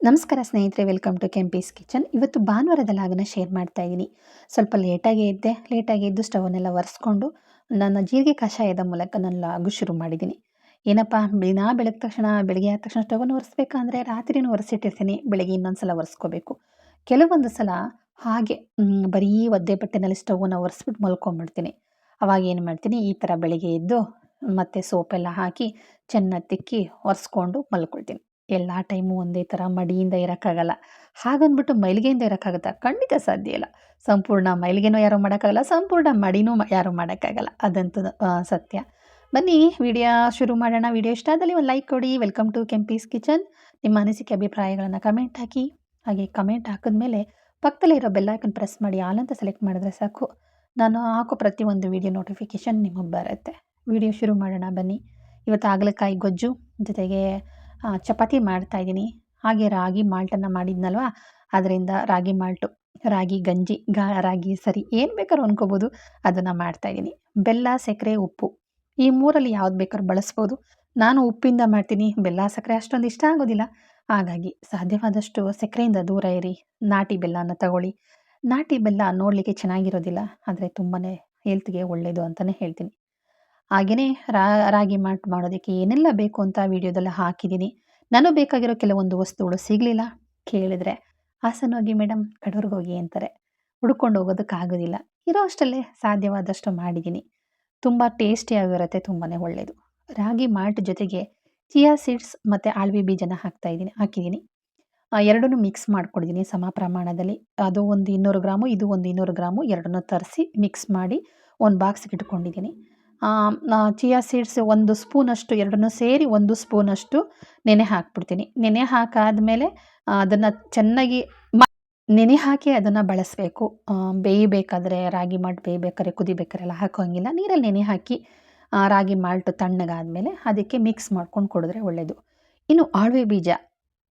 ನಮಸ್ಕಾರ ಸ್ನೇಹಿತರೆ welcome to Kempi's kitchen ಇವತ್ತು ಭಾನುವಾರದ ಲಾಗನ ಶೇರ್ ಮಾಡ್ತಾ ಇದ್ದೀನಿ ಸ್ವಲ್ಪ ಲೇಟಾಗಿ ಇದ್ದೆ ಲೇಟಾಗಿ ಇದ್ದು ಸ್ಟವನ್ನೆಲ್ಲ ಒರೆಸ್ಕೊಂಡು ನನ್ನ ಜೀರಿಗೆ ಕಷಾಯದ ಮೂಲಕ ನಾನು ಲಾಗು ಶುರು ಮಾಡಿದ್ದೀನಿ ಏನಪ್ಪ, ದಿನ ಬೆಳಗ್ಗೆ ತಕ್ಷಣ, ಬೆಳಗ್ಗೆ ಆದ ತಕ್ಷಣ ಸ್ಟವನ್ನು ಒರೆಸ್ಬೇಕಂದ್ರೆ ರಾತ್ರಿನೂ ಒರೆಸಿಟ್ಟಿರ್ತೀನಿ, ಬೆಳಗ್ಗೆ ಇನ್ನೊಂದು ಸಲ ಒರೆಸ್ಕೋಬೇಕು. ಕೆಲವೊಂದು ಸಲ ಹಾಗೆ ಬರೀ ಒದ್ದೆ ಬಟ್ಟೆನಲ್ಲಿ ಸ್ಟವನ್ನು ಒರೆಸ್ಬಿಟ್ಟು ಮಲ್ಕೊಂಡ್ಬಿಡ್ತೀನಿ ಅವಾಗ ಏನು ಮಾಡ್ತೀನಿ, ಈ ಥರ ಬೆಳಗ್ಗೆ ಎದ್ದು ಮತ್ತೆ ಸೋಪೆಲ್ಲ ಹಾಕಿ, ಚೆನ್ನಾಗಿ ತಿಕ್ಕಿ, ಒರೆಸ್ಕೊಂಡು ಮಲ್ಕೊಳ್ತೀನಿ. ಎಲ್ಲ ಟೈಮು ಒಂದೇ ಥರ ಮಡಿಯಿಂದ ಇರೋಕ್ಕಾಗಲ್ಲ. ಹಾಗಂದ್ಬಿಟ್ಟು ಮೈಲಿಗೆಯಿಂದ ಇರೋಕ್ಕಾಗುತ್ತಾ? ಖಂಡಿತ ಸಾಧ್ಯ ಇಲ್ಲ. ಸಂಪೂರ್ಣ ಮೈಲಿಗೆನೂ ಯಾರೂ ಮಾಡೋಕ್ಕಾಗಲ್ಲ, ಸಂಪೂರ್ಣ ಮಡಿನೂ ಯಾರೂ ಮಾಡೋಕ್ಕಾಗಲ್ಲ. ಅದಂತೂ ಸತ್ಯ. ಬನ್ನಿ, ವಿಡಿಯೋ ಶುರು ಮಾಡೋಣ. ವಿಡಿಯೋ ಇಷ್ಟ ಆದಲ್ಲಿ ಒಂದು ಲೈಕ್ ಕೊಡಿ. Welcome to Kempi's kitchen. ನಿಮ್ಮ ಅನಿಸಿಕೆ, ಅಭಿಪ್ರಾಯಗಳನ್ನು ಕಮೆಂಟ್ ಹಾಕಿ. ಹಾಗೆ ಕಮೆಂಟ್ ಹಾಕಿದ್ಮೇಲೆ ಪಕ್ಕದಲ್ಲಿರೋ ಬೆಲ್ಲೈಕನ್ ಪ್ರೆಸ್ ಮಾಡಿ. ಆಲ್ ಅಂತ ಸೆಲೆಕ್ಟ್ ಮಾಡಿದ್ರೆ ಸಾಕು. ನಾನು ಹಾಕೋ ಪ್ರತಿಯೊಂದು ವಿಡಿಯೋ ನೋಟಿಫಿಕೇಷನ್ ನಿಮಗೆ ಬರುತ್ತೆ. ವಿಡಿಯೋ ಶುರು ಮಾಡೋಣ ಬನ್ನಿ. ಇವತ್ತು ಆಗಲಕಾಯಿ ಗೊಜ್ಜು, ಜೊತೆಗೆ ಚಪಾತಿ ಮಾಡ್ತಾ ಇದ್ದೀನಿ. ಹಾಗೆ ರಾಗಿ ಮಾಲ್ಟನ್ನು ಮಾಡಿದ್ನಲ್ವ? ಅದರಿಂದ ರಾಗಿ ಮಾಲ್ಟು, ರಾಗಿ ಗಂಜಿ, ಗಾ, ರಾಗಿ ಸರಿ, ಏನು ಬೇಕಾದ್ರೂ ಅನ್ಕೋಬೋದು ಅದನ್ನು ಮಾಡ್ತಾ ಇದ್ದೀನಿ. ಬೆಲ್ಲ, ಸಕ್ಕರೆ, ಉಪ್ಪು, ಈ ಮೂರಲ್ಲಿ ಯಾವ್ದು ಬೇಕಾದ್ರೂ ಬಳಸ್ಬೋದು. ನಾನು ಉಪ್ಪಿಂದ ಮಾಡ್ತೀನಿ, ಬೆಲ್ಲ, ಸಕ್ಕರೆ ಅಷ್ಟೊಂದು ಇಷ್ಟ ಆಗೋದಿಲ್ಲ. ಹಾಗಾಗಿ ಸಾಧ್ಯವಾದಷ್ಟು ಸಕ್ಕರೆಯಿಂದ ದೂರ ಇರಿ, ನಾಟಿ ಬೆಲ್ಲನ ತಗೊಳ್ಳಿ. ನಾಟಿ ಬೆಲ್ಲ ನೋಡಲಿಕ್ಕೆ ಚೆನ್ನಾಗಿರೋದಿಲ್ಲ, ಆದರೆ ತುಂಬಾ ಹೆಲ್ತ್ಗೆ ಒಳ್ಳೆಯದು ಅಂತಲೇ ಹೇಳ್ತೀನಿ. ಹಾಗೆಯೇ ರಾಗಿ ಮಾಲ್ಟ್ ಮಾಡೋದಕ್ಕೆ ಏನೆಲ್ಲ ಬೇಕು ಅಂತ ವಿಡಿಯೋದಲ್ಲಿ ಹಾಕಿದ್ದೀನಿ. ನಾನು ಬೇಕಾಗಿರೋ ಕೆಲವೊಂದು ವಸ್ತುಗಳು ಸಿಗಲಿಲ್ಲ ಕೇಳಿದರೆ ಹಾಸನ ಹೋಗಿ ಮೇಡಮ್ ಕಡೂರ್ಗೆ ಹೋಗಿ ಅಂತಾರೆ. ಹುಡ್ಕೊಂಡು ಹೋಗೋದಕ್ಕಾಗೋದಿಲ್ಲ ಇರೋ ಅಷ್ಟಲ್ಲೇ ಸಾಧ್ಯವಾದಷ್ಟು ಮಾಡಿದ್ದೀನಿ. ತುಂಬ ಟೇಸ್ಟಿಯಾಗಿರುತ್ತೆ ತುಂಬಾ ಒಳ್ಳೆಯದು ರಾಗಿ ಮಾಲ್ಟ್ ಜೊತೆಗೆ ಚಿಯಾ ಸೀಡ್ಸ್ ಮತ್ತು ಆಳ್ವಿ ಬೀಜನ ಹಾಕ್ತಾ ಇದ್ದೀನಿ, ಹಾಕಿದ್ದೀನಿ. ಎರಡನ್ನೂ ಮಿಕ್ಸ್ ಮಾಡ್ಕೊಡಿದ್ದೀನಿ ಸಮ ಪ್ರಮಾಣದಲ್ಲಿ. ಅದು ಒಂದು ಇನ್ನೂರು ಗ್ರಾಮು, ಇದು ಒಂದು ಇನ್ನೂರು ಗ್ರಾಮು, ಎರಡನ್ನೂ ತರಿಸಿ ಮಿಕ್ಸ್ ಮಾಡಿ ಒಂದು ಬಾಕ್ಸ್ಗೆ ಇಟ್ಕೊಂಡಿದ್ದೀನಿ. ಚಿಯಾ ಸೀಡ್ಸ್ ಒಂದು ಸ್ಪೂನಷ್ಟು, ಎರಡನ್ನೂ ಸೇರಿ ಒಂದು ಸ್ಪೂನಷ್ಟು ನೆನೆ ಹಾಕ್ಬಿಡ್ತೀನಿ. ನೆನೆ ಹಾಕಾದಮೇಲೆ ಅದನ್ನು ಚೆನ್ನಾಗಿ ನೆನೆ ಹಾಕಿ ಅದನ್ನು ಬಳಸಬೇಕು. ಬೇಯಬೇಕಾದ್ರೆ ರಾಗಿ ಮಾಲ್ಟ್ ಬೇಯಬೇಕಾದ್ರೆ ಕುದಿಬೇಕಾದ್ರೆ ಎಲ್ಲ ಹಾಕೋಂಗಿಲ್ಲ. ನೀರಲ್ಲಿ ನೆನೆ ಹಾಕಿ ರಾಗಿ ಮಾಲ್ಟ್ ತಣ್ಣಗಾದಮೇಲೆ ಅದಕ್ಕೆ ಮಿಕ್ಸ್ ಮಾಡ್ಕೊಂಡು ಕೊಡಿದ್ರೆ ಒಳ್ಳೆಯದು ಇನ್ನು ಆಳ್ವೆ ಬೀಜ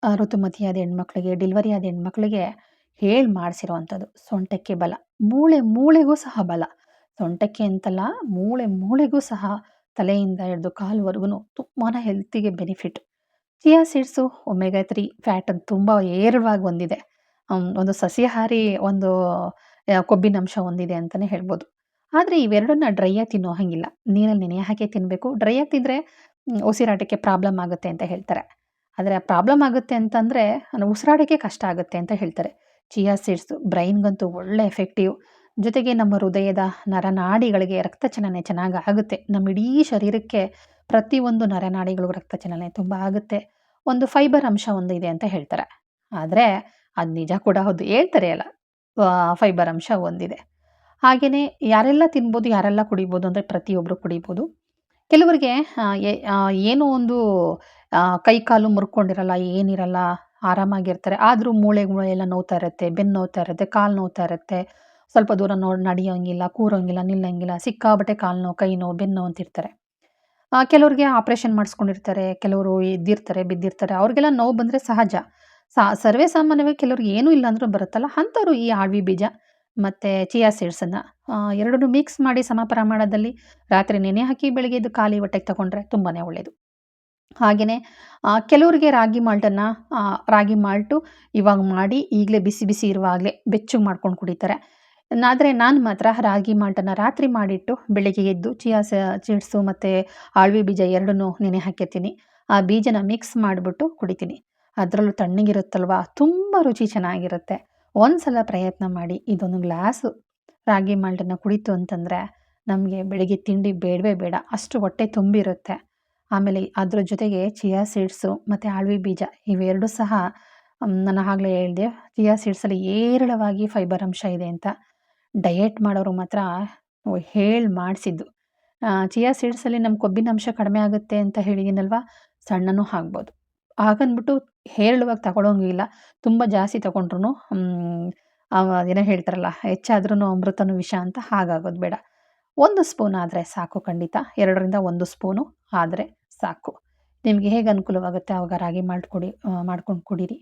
ಋತುಮತಿಯಾದ ಹೆಣ್ಮಕ್ಳಿಗೆ ಡೆಲಿವರಿ ಆದ ಹೆಣ್ಮಕ್ಳಿಗೆ ಹೇಳಿ ಮಾಡಿಸಿರೋ ಅಂಥದ್ದು ಸೊಂಟಕ್ಕೆ ಬಲ. ಮೂಳೆ, ಮೂಳೆಗೂ ಸಹ ಬಲ. ಸೊಂಟಕ್ಕೆ ಅಂತಲ್ಲ ಮೂಳೆ ಮೂಳೆಗೂ ಸಹ ತಲೆಯಿಂದ ಹಿಡಿದು ಕಾಲುವರೆಗೂ ತುಂಬಾ ಹೆಲ್ತಿಗೆ benefit chia seeds omega three fat ತುಂಬ ಏರಳವಾಗಿ ಹೊಂದಿದೆ ಒಂದು ಸಸ್ಯಾಹಾರಿ ಒಂದು ಕೊಬ್ಬಿನಾಂಶ ಹೊಂದಿದೆ ಅಂತಲೇ ಹೇಳ್ಬೋದು. ಆದರೆ ಇವೆರಡನ್ನ ಡ್ರೈಯಾಗಿ ತಿನ್ನೋ ಹಾಗಿಲ್ಲ. ನೀರಲ್ಲಿ ನೆನೆ ಹಾಕಿ ತಿನ್ನಬೇಕು ಡ್ರೈಯಾಗಿ ತಿಂದರೆ ಉಸಿರಾಟಕ್ಕೆ ಪ್ರಾಬ್ಲಮ್ ಆಗುತ್ತೆ ಅಂತ ಹೇಳ್ತಾರೆ. ಆದರೆ ಪ್ರಾಬ್ಲಮ್ ಆಗುತ್ತೆ ಅಂತಂದರೆ ಉಸಿರಾಡೋಕ್ಕೆ ಕಷ್ಟ ಆಗುತ್ತೆ ಅಂತ ಹೇಳ್ತಾರೆ. ಚಿಯಾ ಸೀಡ್ಸು ಬ್ರೈನ್ಗಂತೂ ಒಳ್ಳೆ ಎಫೆಕ್ಟಿವ್ ಜೊತೆಗೆ ನಮ್ಮ ಹೃದಯದ ನರನಾಡಿಗಳಿಗೆ ರಕ್ತ ಚಲನೆ ಚೆನ್ನಾಗಿ ಆಗುತ್ತೆ. ನಮ್ಮ ಇಡೀ ಶರೀರಕ್ಕೆ ಪ್ರತಿಯೊಂದು ನರನಾಡಿಗಳಿಗೂ ರಕ್ತ ಚಲನೆ ತುಂಬ ಆಗುತ್ತೆ. ಒಂದು ಫೈಬರ್ ಅಂಶ ಒಂದು ಇದೆ ಅಂತ ಹೇಳ್ತಾರೆ. ಆದರೆ ಅದು ನಿಜ ಕೂಡ ಹೌದು. ಹೇಳ್ತಾರೆ ಅಲ್ಲ ಫೈಬರ್ ಅಂಶ ಒಂದಿದೆ. ಹಾಗೆಯೇ ಯಾರೆಲ್ಲ ತಿನ್ಬೋದು, ಯಾರೆಲ್ಲ ಕುಡಿಬೋದು ಅಂದರೆ ಪ್ರತಿಯೊಬ್ಬರು ಕುಡಿಬೋದು. ಕೆಲವರಿಗೆ ಏನೋ ಒಂದು ಕೈ ಕಾಲು ಮುರ್ಕೊಂಡಿರಲ್ಲ, ಏನಿರಲ್ಲ, ಆರಾಮಾಗಿರ್ತಾರೆ. ಆದರೂ ಮೂಳೆ ಮೂಳೆ ಎಲ್ಲ ನೋವ್ತಾ ಇರುತ್ತೆ, ಬೆನ್ನು ನೋವ್ತಾ ಇರುತ್ತೆ, ಕಾಲು ನೋವ್ತಾ ಇರುತ್ತೆ. ಸ್ವಲ್ಪ ದೂರ ನೋಡಿ ನಡೆಯೋಂಗಿಲ್ಲ, ಕೂರೋಂಗಿಲ್ಲ, ನಿಲ್ಲಂಗಿಲ್ಲ ಸಿಕ್ಕಾಬಟ್ಟೆ ಕಾಲು ನೋವು ಕೈ ನೋವು ಬೆನ್ನು ನೋವು ಅಂತಿರ್ತಾರೆ ಕೆಲವ್ರಿಗೆ ಆಪ್ರೇಷನ್ ಮಾಡಿಸ್ಕೊಂಡಿರ್ತಾರೆ, ಕೆಲವರು ಎದ್ದಿರ್ತಾರೆ ಬಿದ್ದಿರ್ತಾರೆ, ಅವ್ರಿಗೆಲ್ಲ ನೋವು ಬಂದರೆ ಸಹಜ. ಸಾ, ಸರ್ವೇ ಸಾಮಾನ್ಯವಾಗಿ ಕೆಲವ್ರಿಗೆ ಏನೂ ಇಲ್ಲ ಬರುತ್ತಲ್ಲ, ಅಂಥವ್ರು ಈ ಆಳ್ವಿ ಬೀಜ ಮತ್ತು ಚಿಯಾ ಸೀಡ್ಸನ್ನು ಎರಡನ್ನೂ ಮಿಕ್ಸ್ ಮಾಡಿ ಸಮ ಪ್ರಮಾಣದಲ್ಲಿ ರಾತ್ರಿ ನೆನೆ ಹಾಕಿ ಬೆಳಗ್ಗೆ ಇದು ಖಾಲಿ ಹೊಟ್ಟೆಗೆ ತಗೊಂಡ್ರೆ ತುಂಬಾ ಒಳ್ಳೆಯದು ಹಾಗೆಯೇ ಕೆಲವರಿಗೆ ರಾಗಿ ಮಾಲ್ಟನ್ನು ರಾಗಿ ಮಾಲ್ಟು ಇವಾಗ ಮಾಡಿ ಈಗಲೇ ಬಿಸಿ ಬಿಸಿ ಇರುವಾಗಲೇ ಬೆಚ್ಚಗೆ ಮಾಡ್ಕೊಂಡು ಕುಡಿತಾರೆ. ಆದರೆ ನಾನು ಮಾತ್ರ ರಾಗಿ ಮಾಲ್ಟನ್ನು ರಾತ್ರಿ ಮಾಡಿಟ್ಟು ಬೆಳಿಗ್ಗೆ ಎದ್ದು ಚಿಯಾ ಸೀಡ್ಸು ಮತ್ತು ಆಳ್ವಿ ಬೀಜ ಎರಡನ್ನೂ ನೆನೆ ಹಾಕಿರ್ತೀನಿ ಆ ಬೀಜನ ಮಿಕ್ಸ್ ಮಾಡಿಬಿಟ್ಟು ಕುಡಿತೀನಿ. ಅದರಲ್ಲೂ ತಣ್ಣಗಿರುತ್ತಲ್ವ? ತುಂಬ ರುಚಿ ಚೆನ್ನಾಗಿರುತ್ತೆ. ಒಂದು ಸಲ ಪ್ರಯತ್ನ ಮಾಡಿ. ಇದೊಂದು ಗ್ಲಾಸು ರಾಗಿ ಮಾಲ್ಟನ್ನು ಕುಡಿತು ಅಂತಂದರೆ ನಮಗೆ ಬೆಳಿಗ್ಗೆ ತಿಂಡಿ ಬೇಡವೇ ಬೇಡ. ಅಷ್ಟು ಹೊಟ್ಟೆ ತುಂಬಿರುತ್ತೆ. ಆಮೇಲೆ ಅದ್ರ ಜೊತೆಗೆ ಚಿಯಾ ಸೀಡ್ಸು ಮತ್ತು ಆಳ್ವಿ ಬೀಜ ಇವೆರಡೂ ಸಹ ನಾನು ಆಗಲೇ ಹೇಳಿದೆ. ಚಿಯಾ ಸೀಡ್ಸಲ್ಲಿ ಏರಳವಾಗಿ ಫೈಬರ್ ಅಂಶ ಇದೆ ಅಂತ. ಡಯೆಟ್ ಮಾಡೋರು ಮಾತ್ರ ಹೇಳಿ ಮಾಡಿಸಿದ್ದು. ಚಿಯಾ ಸೀಡ್ಸಲ್ಲಿ ನಮ್ಮ ಕೊಬ್ಬಿನ ಅಂಶ ಕಡಿಮೆ ಆಗುತ್ತೆ ಅಂತ ಹೇಳಿದ್ದೀನಲ್ವ ಸಣ್ಣನೂ ಆಗ್ಬೋದು. ಹಾಗಂದ್ಬಿಟ್ಟು ಹೇರಳವಾಗಿ ತಗೊಳ್ಳೋಂಗಿಲ್ಲ ತುಂಬ ಜಾಸ್ತಿ ತಗೊಂಡ್ರು ಅದೇನೋ ಹೇಳ್ತಾರಲ್ಲ ಹೆಚ್ಚಾದ್ರೂ ಅಮೃತನೂ ವಿಷ ಅಂತ ಹಾಗಾಗೋದು ಬೇಡ. ಒಂದು ಸ್ಪೂನ್ ಆದರೆ ಸಾಕು ಖಂಡಿತ. ಎರಡರಿಂದ ಒಂದು ಸ್ಪೂನು ಆದರೆ ಸಾಕು. ನಿಮಗೆ ಹೇಗೆ ಅನುಕೂಲವಾಗುತ್ತೆ ಅವಾಗ ರಾಗಿ ಮಾಡಿಕೊಡಿ ಕುಡಿ ಮಾಡ್ಕೊಂಡು ಕುಡೀರಿ.